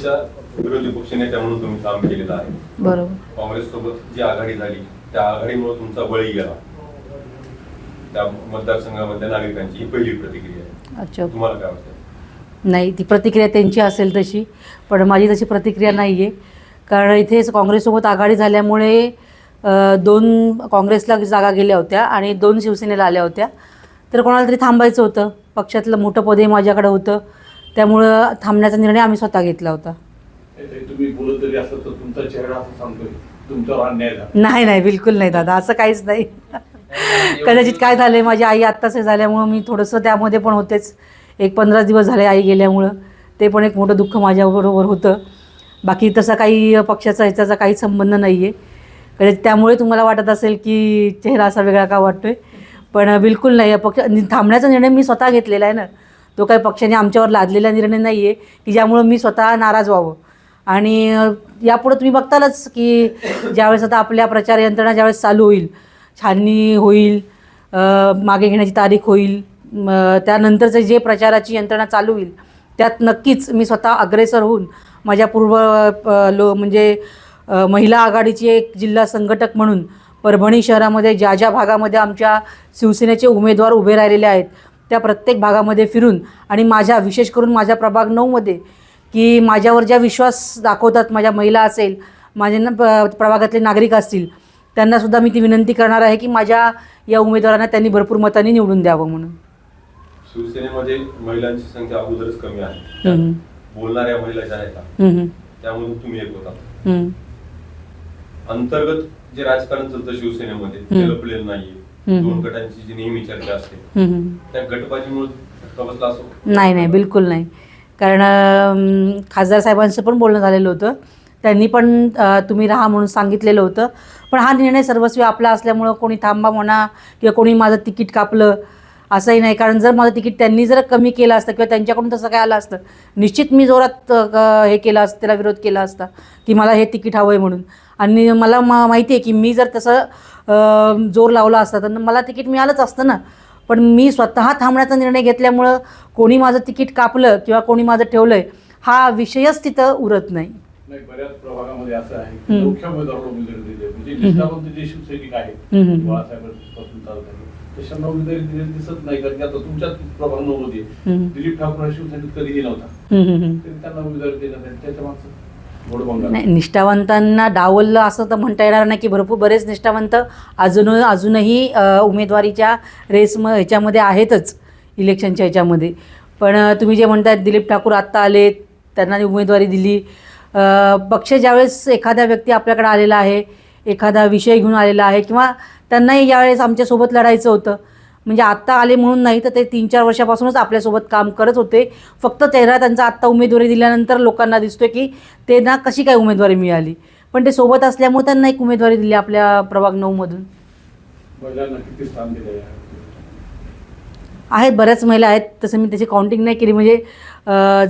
शिवसेनेच्या विरोधी पक्षनेत्या म्हणून तुम्ही काम केलेलं आहे. बरोबर. काँग्रेस सोबत जी आघाडी झाली त्या आघाडीमुळे तुमचा बळी गेला. त्या मतदारसंघामधल्या नागरिकांची ही पहिली प्रतिक्रिया आहे. अच्छा. तुम्हाला काय वाटतं? नाही ती प्रतिक्रिया त्यांची असेल तशी पण माझी तशी प्रतिक्रिया नाही आहे कारण इथेच काँग्रेससोबत आघाडी झाल्यामुळे अ, दोन काँग्रेसला जागा गेल्या होत्या आणि दोन शिवसेनेला आल्या होत्या. तर कोणाला तरी थांबायचं होतं. पक्षातलं मोठं पदही माझ्याकडे होतं. त्यामुळं थांबण्याचा निर्णय आम्ही स्वतः घेतला होता. काहीतरी तुम्ही बोलत जरी असलं तर तुमचा चेहरा असं सांगतोय. तुमच्यावर अन्याय झाला. नाही नाही बिलकुल नाही दादा असं काहीच नाही. कदाचित काय झालं माझी आई आत्ताच हे झाल्यामुळं मी थोडंसं त्यामध्ये पण होतेच. एक पंधरा दिवस झाले आई गेल्यामुळं. ते पण एक मोठं दुःख माझ्याबरोबर होतं. बाकी तसा काही पक्षाचा ह्याचा काही संबंध नाही आहे कदाचित त्यामुळे तुम्हाला वाटत असेल की चेहरा असा वेगळा का वाटतोय. पण बिलकुल नाही पक्ष थांबण्याचा निर्णय मी स्वतः घेतलेला आहे ना. तो काही पक्षाने आमच्यावर लादलेला निर्णय नाही आहे की ज्यामुळं मी स्वतः नाराज व्हावं. आणि यापुढं तुम्ही बघतालच की ज्यावेळेस आता आपल्या प्रचार यंत्रणा ज्यावेळेस चालू होईल छाननी होईल मागे घेण्याची तारीख होईल त्यानंतरचं जे प्रचाराची यंत्रणा चालू होईल त्यात नक्कीच मी स्वतः अग्रेसर होऊन माझ्या पूर्व लो म्हणजे महिला आघाडीची एक जिल्हा संघटक म्हणून परभणी शहरामध्ये ज्या ज्या भागामध्ये आमच्या शिवसेनेचे उमेदवार उभे राहिलेले आहेत त्या प्रत्येक भागामध्ये फिरून आणि माझ्या विशेष करून माझ्या प्रभाग नऊमध्ये की माझ्यावर ज्या विश्वास दाखवतात माझ्या महिला असेल माझ्या न- प्रभागातले नागरिक असतील त्यांनासुद्धा मी ती विनंती करणार आहे की माझ्या या उमेदवारांना त्यांनी भरपूर मतांनी निवडून द्यावं म्हणून शिवसेनेमध्ये महिलांची संख्या अगोदरच कमी आहे. बोलणाऱ्या महिला ज्या आहेत त्यामधून तुम्ही एक होता. अंतर्गत जे राजकारण चालतं शिवसेनेमध्ये ते. लपलेलं नाहीये. दोन गटांची जी नेहमी चर्चा असते. त्या गटबाजीमुळे फटका बसला असो? नाही नाही बिलकुल नाही. कारण अं, खासदार साहेबांचं पण बोलणं झालेलं होतं. त्यांनी पण अं, तुम्ही राहा म्हणून सांगितलेलं होतं. पण हा निर्णय सर्वस्वी आपला असल्यामुळं कोणी थांबा म्हणा किंवा कोणी माझं तिकीट कापलं असंही नाही. कारण जर माझं तिकीट त्यांनी जर कमी केलं असतं किंवा त्यांच्याकडून तसं काय आलं असतं निश्चित मी जोरात अं, क- हे केलं असतं त्याला विरोध केला असता की मला हे तिकीट हवं आहे म्हणून. आणि मला मा माहिती आहे की मी जर तसं जोर लावला असता तर मला तिकीट मिळालंच असतं ना पण मी स्वतः थांबण्याचा निर्णय घेतल्यामुळं कोणी माझं तिकीट कापलं किंवा कोणी माझं ठेवलं आहे हा विषयच तिथं उरत नाही नाही बऱ्याच प्रभागामध्ये असं आहे की हम्म. मुख्य उमेदवाराला उमेदवारी दिली आहे. म्हणजे निष्ठावंत जे शिवसैनिक आहेत हम्म, हम्म. बाळासाहेबांपासून चालत आहे तशांना उमेदवारी दिलेली दिसत नाही कारण की आता तुमच्याच प्रभाग नऊमध्ये हम्म. दिलीप ठाकूर हा शिवसैनिक कधीही नव्हता हम्म, हम्म, हम्म. तरी त्यांना उमेदवारी देण्यात आली त्याच्या मागचं नाही निष्ठावंतांना डावललं असं तर म्हणता येणार नाही की भरपूर बरेच निष्ठावंत अजून अजूनही उमेदवारीच्या रेस म ह्याच्यामध्ये आहेतच इलेक्शनच्या ह्याच्यामध्ये. पण तुम्ही जे म्हणताय दिलीप ठाकूर आत्ता आले त्यांना उमेदवारी दिली पक्ष ज्यावेळेस एखादा व्यक्ती आपल्याकडे आलेला आहे एखादा विषय घेऊन आलेला आहे किंवा त्यांनाही यावेळेस आमच्यासोबत लढायचं होतं म्हणजे आत्ता आले म्हणून नाही तर ते तीन चार वर्षापासूनच आपल्यासोबत काम करत होते. फक्त चेहरा त्यांचा आत्ता उमेदवारी दिल्यानंतर लोकांना दिसतोय की ते ना कशी काय उमेदवारी मिळाली. पण ते सोबत असल्यामुळे त्यांना एक उमेदवारी दिली आपल्या प्रभाग नऊमधून आहेत बऱ्याच महिला आहेत तसं मी त्याची काउंटिंग नाही केली. म्हणजे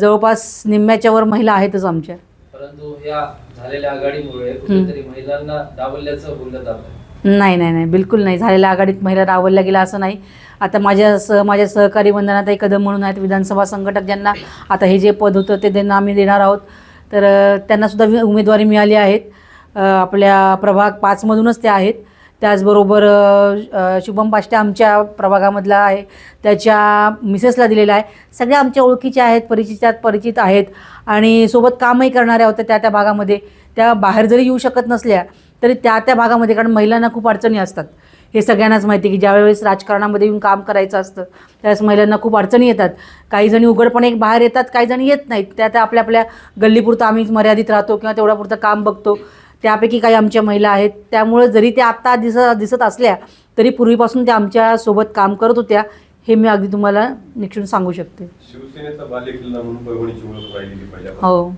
जवळपास निम्म्याच्या वर महिला आहेतच आमच्या. परंतु या झालेल्या आघाडीमुळे कुठेतरी महिलांना डावलल्याचं बोललं जात आहे. नाही नाही नाही बिलकुल नाही. झालेल्या आघाडीत महिला रावलल्या गेला असं नाही. आता माझ्या सह माझ्या सहकारी वंदनाताई कदम म्हणून आहेत विधानसभा संघटक ज्यांना आता हे जे पद होतं ते त्यांना आम्ही देणार आहोत. तर त्यांनासुद्धा उमेदवारी मिळाली आहेत. आपल्या प्रभाग पाचमधूनच ते आहेत. त्याचबरोबर शुभम पाष्टे आमच्या प्रभागामधला आहे. त्याच्या मिसेसला दिलेला आहे. सगळ्या आमच्या ओळखीच्या आहेत परिचितात परिचित आहेत. आणि सोबत कामही करणाऱ्या होत्या त्या त्या भागामध्ये. त्या बाहेर जरी येऊ शकत नसल्या तरी त्या त्या भागामध्ये कारण महिलांना खूप अडचणी असतात. हे सगळ्यांनाच माहिती आहे की ज्यावेळेस राजकारणामध्ये येऊन काम करायचं असतं त्यावेळेस महिलांना खूप अडचणी येतात. काही जणी उघडपणे बाहेर येतात काही जणी येत नाहीत. त्या त्या आपल्या आपल्या गल्लीपुरतं आम्ही मर्यादित राहतो किंवा तेवढ्यापुरतं काम बघतो. त्यापैकी काही आमच्या महिला आहेत. त्यामुळे जरी त्या आत्ता दिसत दिसत असल्या तरी पूर्वीपासून त्या आमच्यासोबत काम करत होत्या हे मी अगदी तुम्हाला निक्षून सांगू शकते. शिवसेनेचा बालेकिल्ला म्हणून परभणीची ओळख राहिलेली पाहिजे हो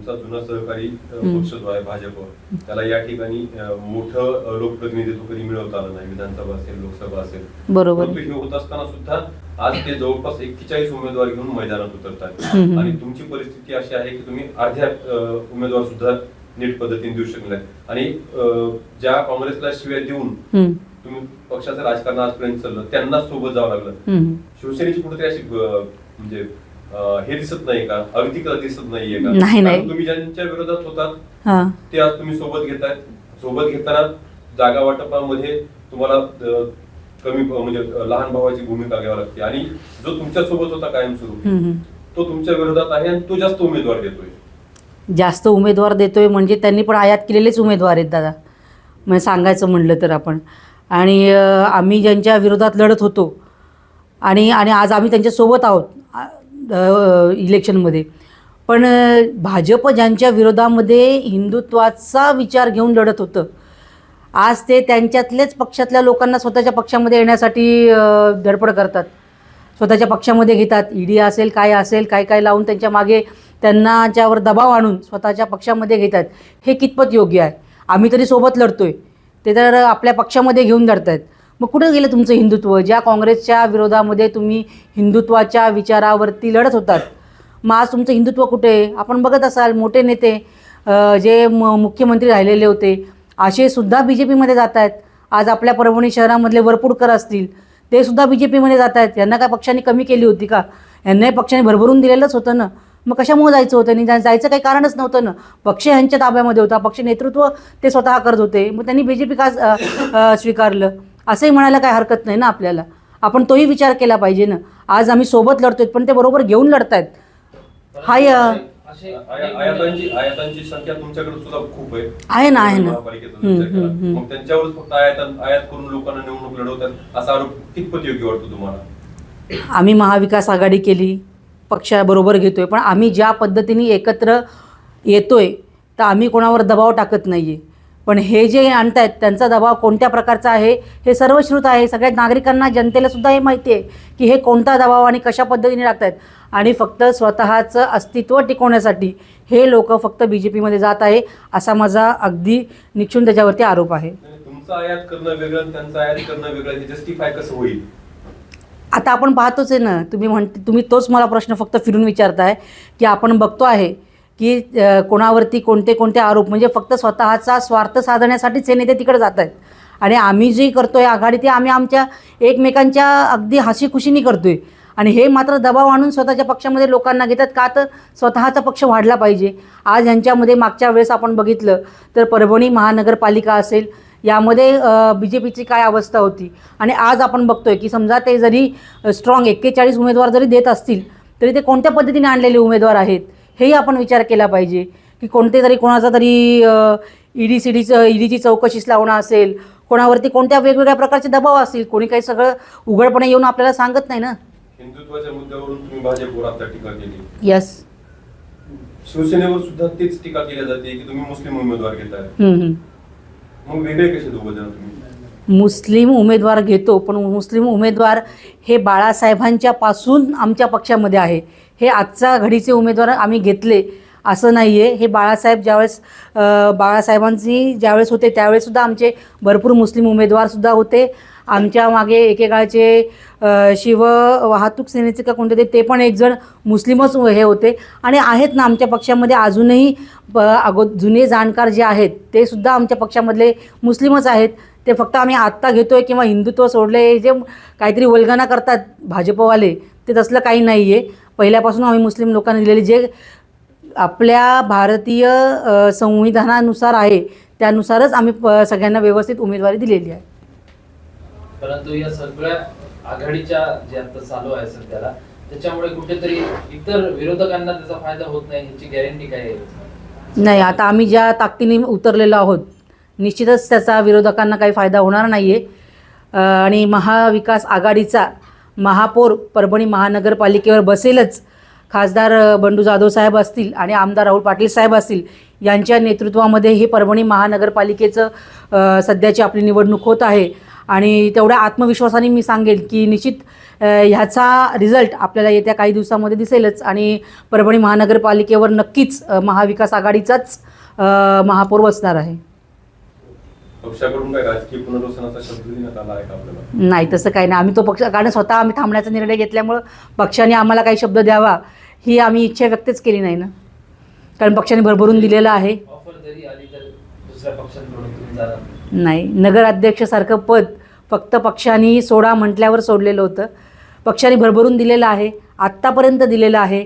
तुमचा जुना सहकारी. पक्ष जो आहे भाजप. त्याला या ठिकाणी मोठं लोकप्रतिनिधित्व कधी मिळवता आलं नाही. विधानसभा असेल लोकसभा असेल. बरोबर. हे होत असताना सुद्धा आज ते जवळपास एक्केचाळीस उमेदवार घेऊन मैदानात उतरतात. आणि तुमची परिस्थिती अशी आहे की तुम्ही अर्ध्या उमेदवार सुद्धा नीट पद्धतीने देऊ शकले आणि ज्या काँग्रेसला शिव्या देऊन तुम्ही पक्षाचं राजकारण आजपर्यंत चाललं त्यांना सोबत जावं लागलं. शिवसेनेची कुठेतरी अशी म्हणजे हे दिसत नाही का? अगतिकता दिसत नाहीये का? नाही, तुम्ही ज्यांच्या विरोधात होतात हां. ते आज तुम्ही सोबत घेताय. सोबत घेताना जागा वाटपामध्ये तुम्हाला कमी म्हणजे लहान भावाची भूमिका घ्यावी लागते. आणि जो तुमच्यासोबत होता कायमस्वरूपी हम्म, हम्म. तो तुमच्या विरोधात आहे आणि तो जास्त उमेदवार देतोय. जास्त उमेदवार देतोय म्हणजे त्यांनी पण आयात केलेलेच उमेदवार आहेत दादा. म्हणजे सांगायचं म्हणलं तर आपण. आणि आम्ही ज्यांच्या विरोधात लढत होतो आणि आणि आज आम्ही त्यांच्यासोबत आहोत इलेक्शनमध्ये. पण भाजप ज्यांच्या विरोधामध्ये हिंदुत्वाचा विचार घेऊन लढत होतं आज ते त्यांच्यातलेच पक्षातल्या लोकांना स्वतःच्या पक्षामध्ये येण्यासाठी धडपड करतात. स्वतःच्या पक्षामध्ये घेतात. ईडी असेल काय असेल काय काय लावून त्यांच्या मागे त्यांनाच्यावर दबाव आणून स्वतःच्या पक्षामध्ये घेतात हे कितपत योग्य आहे? आम्ही तरी सोबत लढतो आहे ते तर आपल्या पक्षामध्ये घेऊन लढत आहेत मग कुठं गेलं तुमचं हिंदुत्व? ज्या काँग्रेसच्या विरोधामध्ये तुम्ही हिंदुत्वाच्या विचारावरती लढत होतात. मग आज तुमचं हिंदुत्व कुठे? आहे आपण बघत असाल मोठे नेते जे म मुख्यमंत्री राहिलेले होते असे सुद्धा बी जे पीमध्ये जात आहेत. आज आपल्या परभणी शहरामधले वरपुडकर असतील ते सुद्धा बी जे पीमध्ये जात आहेत. यांना काय पक्षाने कमी केली होती का? यांनाही पक्षाने भरभरून दिलेलंच होतं ना. मग कशामुळे जायचं होतं? आणि जायचं काही कारणच नव्हतं ना. पक्ष यांच्या ताब्यामध्ये होता. पक्ष नेतृत्व ते स्वतः करत होते. मग त्यांनी बी जे पी का स्वीकारलं? असंही म्हणायला काही हरकत नाही ना आपल्याला आपण तोही विचार केला पाहिजे ना आज आम्ही सोबत लढतोय पण ते बरोबर घेऊन लढतायत हाय, अ, असे आया- आयातांची आयातांची संख्या तुमच्याकडे सुद्धा खूप आहे आहे ना, आहे ना. महापालिकेचा हम्म, विचार केला. हम्म, हम्म. मग त्यांच्यावरच फक्त आयात आयात करून लोकांना निवडणूक लढवतात असा आरोप कितपत योग्य वाटतो तुम्हाला आम्ही महाविकास आघाडी केली पक्षाबरोबर घेतोय पण आम्ही ज्या पद्धतीने एकत्र येतोय तर आम्ही कोणावर दबाव टाकत नाही आहे पण हे जे आणतायत त्यांचा दबाव कोणत्या प्रकारचा आहे हे सर्वश्रुत आहे. सगळ्या नागरिकांना जनतेला सुद्धा हे माहिती आहे की हे कोणता दबाव आणि कशा पद्धतीने टाकतायत आणि फक्त स्वतःचं अस्तित्व टिकवण्यासाठी हे लोक फक्त बी जे पीमध्ये जात आहे असा माझा अगदी निक्षून त्याच्यावरती आरोप आहे. नाही, तुमचं आयात करणं वेगळं आणि त्यांचं आयात करणं वेगळं हे जस्टिफाय कसं होईल? आता आपण पाहतोच आहे ना तुम्ही म्हणते तुम्ही तोच मला प्रश्न फक्त फिरून विचारताय की आपण बघतो आहे की कोणावरती कोणते कोणते आरोप म्हणजे फक्त स्वतःचा स्वार्थ साधण्यासाठीच हे नेते तिकडे जात आहेत. आणि आम्ही जे करतो आहे आघाडी ते आम्ही आमच्या एकमेकांच्या अगदी हसीखुशीने आहे आणि हे मात्र दबाव आणून स्वतःच्या पक्षामध्ये लोकांना घेतात का तर स्वतःचा पक्ष वाढला पाहिजे. आज यांच्यामध्ये मागच्या वेळेस आपण बघितलं तर परभणी महानगरपालिका असेल यामध्ये बी जे पीची काय अवस्था होती. आणि आज आपण बघतोय की समजा ते जरी स्ट्रॉंग एक्केचाळीस उमेदवार जरी देत असतील तरी ते कोणत्या पद्धतीने आणलेले उमेदवार आहेत? हेही आपण विचार केला पाहिजे की कोणते तरी कोणाचा तरी ईडी सी डीचं ईडीची चौकशीच लावणं असेल कोणावरती कोणत्या वेगवेगळ्या प्रकारचे दबाव असतील कोणी काही सगळं उघडपणे येऊन आपल्याला सांगत नाही ना? हिंदुत्वाच्या मुद्द्यावरून तुम्ही भाजपवर आता टीका केली. यस शिवसेनेवर सुद्धा तीच टीका केली जाते की तुम्ही मुस्लिम उमेदवार घेताय. मग वेगळे कसे दोघं जण तुम्ही? मुस्लिम उमेदवार घेतो पण मुस्लिम उमेदवार हे बाळासाहेबांच्या पासून आमच्या पक्षामध्ये आहे. हे आजच्या घडीचे उमेदवार आम्ही घेतले असं नाही आहे हे बाळासाहेब ज्यावेळेस बाळासाहेबांची ज्यावेळेस होते त्यावेळेससुद्धा आमचे भरपूर मुस्लिम उमेदवारसुद्धा होते. आमच्या मागे एकेकाळचे शिव वाहतूक सेनेचे का कोणते ते ते पण एकजण मुस्लिमच हे होते. आणि आहेत ना आमच्या पक्षामध्ये अजूनही अगो जुने जाणकार जे आहेत ते सुद्धा आमच्या पक्षामधले मुस्लिमच आहेत. ते फक्त आम्ही आत्ता घेतोय किंवा हिंदुत्व सोडले जे काहीतरी वल्गना करतात भाजपवाले ते तसलं काही नाही आहे पहिल्यापासून आम्ही मुस्लिम लोकांना दिलेले जे आपल्या भारतीय संविधानानुसार आहे त्यानुसारच आम्ही सगळ्यांना व्यवस्थित उमेदवारी दिलेली आहे. परंतु या सगळ्या आघाडीच्या जे आता चालू आहे सध्याला त्याच्यामुळे कुठेतरी इतर विरोधकांना त्याचा फायदा होत नाही ह्याची गॅरंटी काय आहे? नाही आता आम्ही ज्या ताकदीने उतरलेलो आहोत निश्चितच त्याचा विरोधकांना काही फायदा होणार नाही आहे आणि महाविकास आघाडीचा महापौर परभणी महानगरपालिकेवर बसेलच खासदार बंडू जाधव साहेब असतील आणि आमदार राहुल पाटील साहेब असतील यांच्या नेतृत्वामध्ये हे परभणी महानगरपालिकेचं सध्याची आपली निवडणूक होत आहे. आणि तेवढ्या आत्मविश्वासाने मी सांगेल की निश्चित ह्याचा रिझल्ट आपल्याला येत्या काही दिवसामध्ये दिसेलच. आणि परभणी महानगरपालिकेवर नक्कीच महाविकास आघाडीचाच महापौर बसणार आहे. पक्षाकडून काय राजकीय पुनर्वसनाचा शब्द देण्यात आला आहे का आपल्याला? नाही तसं काही नाही. आम्ही तो पक्ष कारण स्वतः आम्ही थांबण्याचा निर्णय घेतल्यामुळं पक्षाने आम्हाला काही शब्द द्यावा ही आम्ही इच्छा व्यक्तच केली नाही ना. कारण पक्षाने भरभरून दिलेलं आहे. ऑफर जरी आली तर दुसऱ्या पक्षांकडून तुम्ही जाणार नाही. नगराध्यक्षसारखं पद फक्त पक्षाने सोडा म्हटल्यावर सोडलेलं होतं. पक्षाने भरभरून दिलेलं आहे आत्तापर्यंत दिलेलं आहे.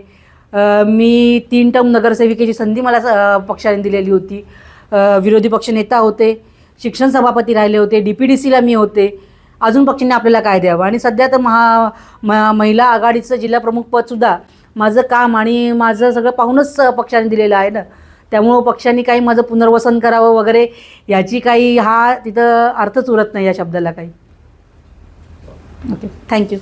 अ, मी तीन टर्म नगरसेविकेची संधी मला अ, पक्षाने दिलेली होती. अ, विरोधी पक्षनेता होते. शिक्षण सभापती राहिले होते डी पी डी सीला मी होते. अजून पक्षांनी आपल्याला काय द्यावं? आणि सध्या तर महा म महिला आघाडीचं जिल्हाप्रमुख पदसुद्धा माझं काम आणि माझं सगळं पाहूनच पक्षाने दिलेलं आहे ना. त्यामुळं पक्षांनी काही माझं पुनर्वसन करावं वगैरे याची काही हा तिथं अर्थच उरत नाही या शब्दाला काही. Okay thank you